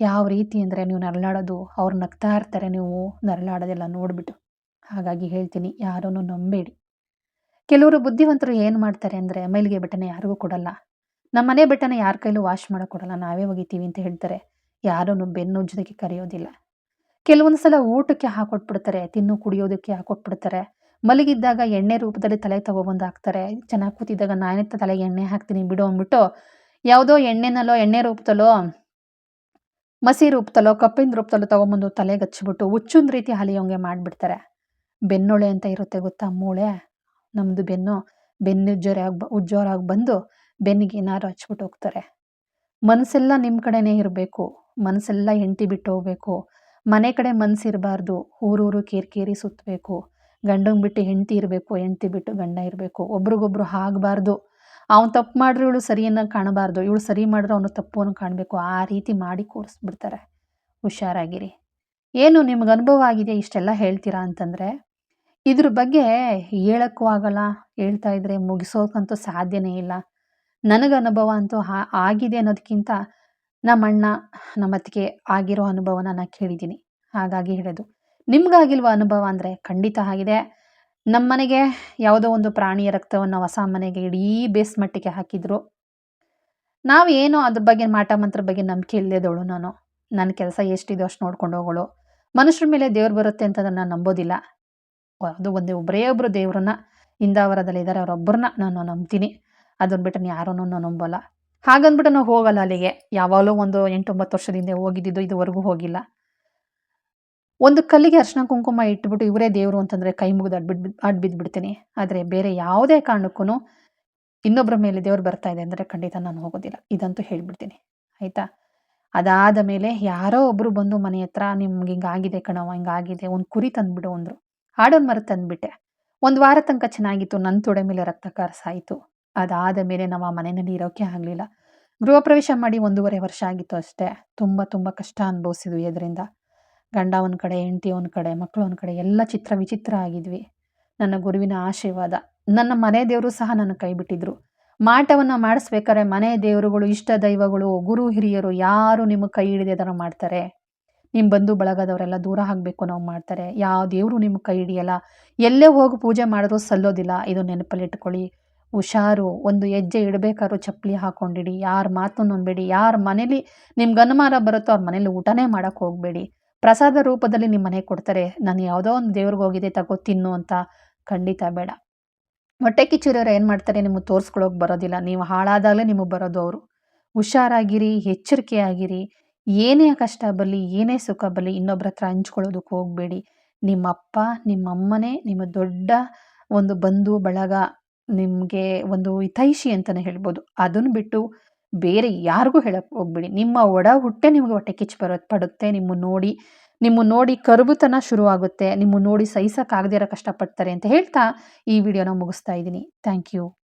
ಯಾವ ರೀತಿ ಅಂದರೆ ನೀವು ನರಳಾಡೋದು, ಅವ್ರು ನಗ್ತಾ ಇರ್ತಾರೆ, ನೀವು ನರಳಾಡೋದೆಲ್ಲ ನೋಡಿಬಿಟ್ಟು. ಹಾಗಾಗಿ ಹೇಳ್ತೀನಿ, ಯಾರನ್ನು ನಂಬೇಡಿ. ಕೆಲವರು ಬುದ್ಧಿವಂತರು ಏನು ಮಾಡ್ತಾರೆ ಅಂದರೆ, ಮೈಲಿಗೆ ಬೆಟ್ಟನೇ ಯಾರಿಗೂ ಕೊಡಲ್ಲ. ನಮ್ಮ ಮನೆ ಬೆಟ್ಟನ ಯಾರ ಕೈಲೂ ವಾಶ್ ಮಾಡೋಕೆ ಕೊಡಲ್ಲ, ನಾವೇ ಒಗಿತೀವಿ ಅಂತ ಹೇಳ್ತಾರೆ. ಯಾರನ್ನು ಬೆನ್ನುಜ್ಜೋದಕ್ಕೆ ಕರೆಯೋದಿಲ್ಲ. ಕೆಲವೊಂದು ಸಲ ಊಟಕ್ಕೆ ಹಾಕೊಟ್ಬಿಡ್ತಾರೆ, ತಿನ್ನು ಕುಡಿಯೋದಕ್ಕೆ ಹಾಕೊಟ್ಬಿಡ್ತಾರೆ. ಮಲಗಿದ್ದಾಗ ಎಣ್ಣೆ ರೂಪದಲ್ಲಿ ತಲೆ ತಗೊಬಂದು ಹಾಕ್ತಾರೆ. ಚೆನ್ನಾಗಿ ಕೂತಿದ್ದಾಗ ನಾನೇ ತಲೆಗೆ ಎಣ್ಣೆ ಹಾಕ್ತೀನಿ ಬಿಡು ಅಂದ್ಬಿಟ್ಟು, ಯಾವುದೋ ಎಣ್ಣೆನಲ್ಲೋ, ಎಣ್ಣೆ ರೂಪದಲ್ಲೋ ಮಸಿ ರೂಪದಲ್ಲೋ ಕಪ್ಪಿನ ರೂಪದಲ್ಲೋ ತಗೊಂಬಂದು ತಲೆಗೆ ಹಚ್ಚಿಬಿಟ್ಟು ಹುಚ್ಚೊಂದು ರೀತಿ ಹಲಿಯೋಂಗೆ ಮಾಡಿಬಿಡ್ತಾರೆ. ಬೆನ್ನೊಳೆ ಅಂತ ಇರುತ್ತೆ ಗೊತ್ತಾ ಮೂಳೆ? ನಮ್ಮದು ಬೆನ್ನು ಬೆನ್ನು ಉಜ್ಜೋರಾಗಿ ಉಜ್ಜೋರಾಗಿ ಬಂದು ಬೆನ್ನಿಗೆ ಏನಾರು ಹಚ್ಬಿಟ್ಟು ಹೋಗ್ತಾರೆ. ಮನಸ್ಸೆಲ್ಲ ನಿಮ್ಮ ಕಡೆನೇ ಇರಬೇಕು. ಮನಸ್ಸೆಲ್ಲ ಹೆಂಡತಿ ಬಿಟ್ಟು ಹೋಗ್ಬೇಕು. ಮನೆ ಕಡೆ ಮನಸ್ಸಿರಬಾರ್ದು ಊರೂರು ಕೇರಿ ಸುತ್ತಬೇಕು ಗಂಡಂಗೆ ಬಿಟ್ಟು ಹೆಂಡತಿ ಇರಬೇಕು, ಹೆಂಡತಿ ಬಿಟ್ಟು ಗಂಡ ಇರಬೇಕು. ಒಬ್ರಿಗೊಬ್ರು ಆಗಬಾರ್ದು. ಅವ್ನು ತಪ್ಪು ಮಾಡಿದ್ರೆ ಇವಳು ಸರಿಯನ್ನು ಕಾಣಬಾರ್ದು. ಇವಳು ಸರಿ ಮಾಡಿದ್ರೆ ಅವನು ತಪ್ಪನ್ನು ಕಾಣಬೇಕು. ಆ ರೀತಿ ಮಾಡಿ ಕೂರಿಸ್ಬಿಡ್ತಾರೆ. ಹುಷಾರಾಗಿರಿ. ಏನು ನಿಮ್ಗೆ ಅನುಭವ ಆಗಿದೆ ಇಷ್ಟೆಲ್ಲ ಹೇಳ್ತೀರಾ ಅಂತಂದರೆ, ಇದ್ರ ಬಗ್ಗೆ ಹೇಳೋಕ್ಕೂ ಆಗಲ್ಲ. ಹೇಳ್ತಾ ಇದ್ರೆ ಮುಗಿಸೋಕ್ಕಂತೂ ಸಾಧ್ಯನೇ ಇಲ್ಲ. ನನಗೆ ಅನುಭವ ಅಂತೂ ಆಗಿದೆ ಅನ್ನೋದಕ್ಕಿಂತ ನಮ್ಮ ಅಣ್ಣ, ನಮ್ಮ ಅತ್ತಿಗೆ ಆಗಿರೋ ಅನುಭವನ ನಾನು ಕೇಳಿದ್ದೀನಿ. ಹಾಗಾಗಿ ಹೇಳೋದು. ನಿಮ್ಗಾಗಿಲ್ವ ಅನುಭವ ಅಂದರೆ ಖಂಡಿತ ಆಗಿದೆ. ನಮ್ಮ ಮನೆಗೆ ಯಾವುದೋ ಒಂದು ಪ್ರಾಣಿಯ ರಕ್ತವನ್ನು ಹೊಸ ಮನೆಗೆ ಇಡೀ ಬೇಸ್ ಮಟ್ಟಿಗೆ ಹಾಕಿದ್ರು. ನಾವು ಏನು ಅದ್ರ ಬಗ್ಗೆ ಮಾಟ ಮಂತ್ರ ಬಗ್ಗೆ ನಂಬಿಕೆ ಇಲ್ಲದವಳು ನಾನು. ನನ್ನ ಕೆಲಸ ಎಷ್ಟಿದೆ ಅಷ್ಟು ನೋಡ್ಕೊಂಡು ಹೋಗೋಳು. ಮನುಷ್ಯರ ಮೇಲೆ ದೇವ್ರು ಬರುತ್ತೆ ಅಂತ ನಾನು ನಂಬೋದಿಲ್ಲ. ಅದು ಒಂದೇ ಒಬ್ಬರೇ ಒಬ್ಬರು ದೇವ್ರನ್ನ ಹಿಂದಾವರದಲ್ಲಿ ಇದ್ದಾರೆ ಅವರೊಬ್ಬರನ್ನ ನಾನು ನಂಬ್ತೀನಿ. ಅದನ್ನ ಬಿಟ್ಟು ಯಾರನ್ನೂ ನಾನು ನಂಬಲ್ಲ. ಹಾಗಂದ್ಬಿಟ್ಟು ನಾವು ಹೋಗಲ್ಲ ಅಲ್ಲಿಗೆ. ಯಾವಾಗಲೂ ಒಂದು ಎಂಟೊಂಬತ್ತು ವರ್ಷದಿಂದ ಹೋಗಿದ್ದಿದ್ದು ಇದುವರೆಗೂ ಹೋಗಿಲ್ಲ. ಒಂದು ಕಲ್ಲಿಗೆ ಅರ್ಶಿನ ಕುಂಕುಮ ಇಟ್ಬಿಟ್ಟು ಇವರೇ ದೇವರು ಅಂತಂದರೆ ಕೈ ಮುಗಿದು ಅಡ್ಬಿಡ್ ಅಡ್ಬಿದ್ಬಿಡ್ತೀನಿ ಆದ್ರೆ ಆದರೆ ಬೇರೆ ಯಾವುದೇ ಕಾರಣಕ್ಕೂ ಇನ್ನೊಬ್ಬರ ಮೇಲೆ ದೇವ್ರು ಬರ್ತಾ ಇದೆ ಅಂದರೆ ಖಂಡಿತ ನಾನು ಹೋಗೋದಿಲ್ಲ. ಇದಂತೂ ಹೇಳಿಬಿಡ್ತೀನಿ. ಆಯಿತಾ? ಅದಾದ ಮೇಲೆ ಯಾರೋ ಒಬ್ಬರು ಬಂದು ಮನೆ ಹತ್ರ, ನಿಮ್ಗೆ ಹಿಂಗಾಗಿದೆ ಕಣವ ಹಿಂಗಾಗಿದೆ ಒಂದು ಕುರಿ ತಂದುಬಿಡು, ಅಂದರು. ಹಾಡೋನ್ ಮರ ತಂದುಬಿಟ್ಟೆ. ಒಂದು ವಾರ ತನಕ ಚೆನ್ನಾಗಿತ್ತು ನನ್ನ ತೊಡೆ ಮೇಲೆ ರಕ್ತ ಕರ್ಸಾಯಿತು. ಅದಾದ ಮೇಲೆ ನಾವು ಆ ಮನೆಯಲ್ಲಿ ಇರೋಕೆ ಆಗಲಿಲ್ಲ. ಗೃಹ ಪ್ರವೇಶ ಮಾಡಿ ಒಂದೂವರೆ ವರ್ಷ ಆಗಿತ್ತು ಅಷ್ಟೇ. ತುಂಬ ತುಂಬ ಕಷ್ಟ ಅನುಭವಿಸಿದ್ವಿ ಇದರಿಂದ ಗಂಡ ಒಂದು ಕಡೆ, ಹೆಂಡತಿ ಒಂದು ಕಡೆ ಮಕ್ಕಳು ಒಂದು ಕಡೆ ಎಲ್ಲ ಚಿತ್ರ ವಿಚಿತ್ರ ಆಗಿದ್ವಿ. ನನ್ನ ಗುರುವಿನ ಆಶೀರ್ವಾದ. ನನ್ನ ಮನೆ ದೇವರು ಸಹ ನನ್ನ ಕೈ ಬಿಟ್ಟಿದ್ರು. ಮಾಟವನ್ನು ಮಾಡಿಸ್ಬೇಕಾದ್ರೆ ಮನೆ ದೇವರುಗಳು, ಇಷ್ಟ ದೈವಗಳು, ಗುರು ಹಿರಿಯರು ಯಾರು ನಿಮ್ಮ ಕೈ ಹಿಡಿದೆ ಅದನ್ನು ಮಾಡ್ತಾರೆ? ನಿಮ್ಮ ಬಂಧು ಬಳಗದವರೆಲ್ಲ ದೂರ ಆಗಬೇಕು ನಾವು ಮಾಡ್ತಾರೆ. ಯಾವ ದೇವರು ನಿಮ್ಮ ಕೈ ಹಿಡಿಯಲ್ಲ? ಎಲ್ಲೇ ಹೋಗಿ ಪೂಜೆ ಮಾಡಿದ್ರು ಸಲ್ಲೋದಿಲ್ಲ. ಇದು ನೆನಪಲ್ಲಿಟ್ಕೊಳ್ಳಿ ಹುಷಾರು, ಒಂದು ಹೆಜ್ಜೆ ಇಡಬೇಕಾದ್ರೂ ಚಪ್ಪಲಿ ಹಾಕೊಂಡಿಡಿ. ಯಾರ ಮಾತು ನಂಬೇಡಿ ಯಾರ ಮನೇಲಿ ನಿಮ್ಗೆ ಅನುಮಾನ ಬರುತ್ತೋ ಅವ್ರ ಮನೇಲಿ ಊಟನೇ ಮಾಡೋಕ್ಕೆ ಹೋಗಬೇಡಿ. ಪ್ರಸಾದ ರೂಪದಲ್ಲಿ ನಿಮ್ಮ ಮನೆಗೆ ಕೊಡ್ತಾರೆ. ನಾನು ಯಾವುದೋ ಒಂದು ದೇವ್ರಿಗೆ ಹೋಗಿದೆ ತಗೋ ತಿನ್ನು ಅಂತ ಖಂಡಿತ ಬೇಡ. ಹೊಟ್ಟೆ ಕಿಚ್ಚಿರೋರು ಏನು ಮಾಡ್ತಾರೆ, ನಿಮಗೆ ತೋರಿಸ್ಕೊಳ್ಳೋಕೆ ಬರೋದಿಲ್ಲ. ನೀವು ಹಾಳಾದಾಗಲೇ ನಿಮಗೆ ಬರೋದು ಅವರು. ಹುಷಾರಾಗಿರಿ, ಎಚ್ಚರಿಕೆ ಆಗಿರಿ. ಏನೇ ಕಷ್ಟ ಬರಲಿ, ಏನೇ ಸುಖ ಬರಲಿ ಇನ್ನೊಬ್ಬರ ಹತ್ರ ಹಂಚ್ಕೊಳ್ಳೋದಕ್ಕೆ ಹೋಗಬೇಡಿ. ನಿಮ್ಮಪ್ಪ ನಿಮ್ಮಮ್ಮನೇ ನಿಮ್ಮ ದೊಡ್ಡ ಒಂದು ಬಂಧು, ಬಳಗ, ನಿಮಗೆ ಒಂದು ಹಿತೈಷಿ ಅಂತಲೇ ಹೇಳ್ಬೋದು. ಅದನ್ನು ಬಿಟ್ಟು ಬೇರೆ ಯಾರಿಗೂ ಹೇಳಕ್ಕೆ ಹೋಗ್ಬೇಡಿ. ನಿಮ್ಮ ಒಡ ಹುಟ್ಟೆ ನಿಮಗೆ ಹೊಟ್ಟೆ ಕಿಚ್ಚು ಬರೋ, ಪಡುತ್ತೆ. ನಿಮ್ಮ ನೋಡಿ ನಿಮ್ಮ ನೋಡಿ ಕರುಬುತನ ಶುರುವಾಗುತ್ತೆ. ನಿಮ್ಮ ನೋಡಿ ಸಹಿಸೋಕ್ಕಾಗದೇ ಇರೋ ಕಷ್ಟಪಡ್ತಾರೆ ಅಂತ ಹೇಳ್ತಾ ಈ ವಿಡಿಯೋನ ಮುಗಿಸ್ತಾ ಇದ್ದೀನಿ. Thank you.